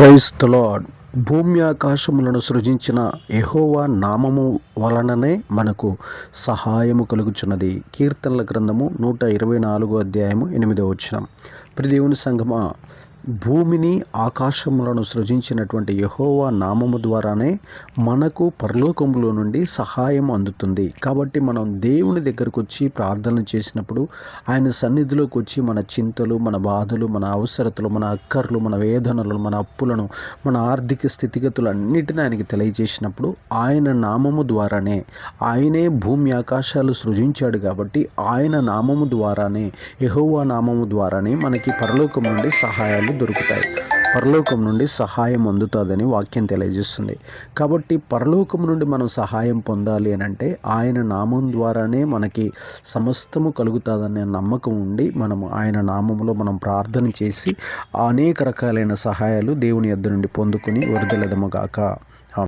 Praise భూమి ఆకాశములను సృజించిన ఎహోవా నామము వలననే మనకు సహాయము కలుగుచున్నది. కీర్తనల గ్రంథము నూట ఇరవై నాలుగో అధ్యాయము ఎనిమిదో వచనం. ప్రదేవుని సంగమా భూమిని ఆకాశములను సృజించినటువంటి యహోవా నామము ద్వారానే మనకు పరలోకములో నుండి సహాయం అందుతుంది. కాబట్టి మనం దేవుని దగ్గరకు వచ్చి ప్రార్థన చేసినప్పుడు ఆయన సన్నిధిలోకి వచ్చి మన చింతలు మన బాధలు మన అవసరతలు మన అక్కర్లు మన వేదనలు మన అప్పులను మన ఆర్థిక స్థితిగతులు అన్నిటిని ఆయనకి తెలియజేసినప్పుడు ఆయన నామము ద్వారానే ఆయనే భూమి ఆకాశాలు సృజించాడు కాబట్టి ఆయన నామము ద్వారానే యహోవా నామము ద్వారానే మనకి పరలోకం నుండి సహాయాలు దొరుకుతాయి. పరలోకం నుండి సహాయం అందుతుందని వాక్యం తెలియజేస్తుంది. కాబట్టి పరలోకం నుండి మనం సహాయం పొందాలి అని అంటే ఆయన నామం ద్వారానే మనకి సమస్తము కలుగుతుందనే నమ్మకం ఉండి మనము ఆయన నామములో మనం ప్రార్థన చేసి అనేక రకాలైన సహాయాలు దేవుని యొద్ద నుండి పొందుకుని వరదలెదముగాక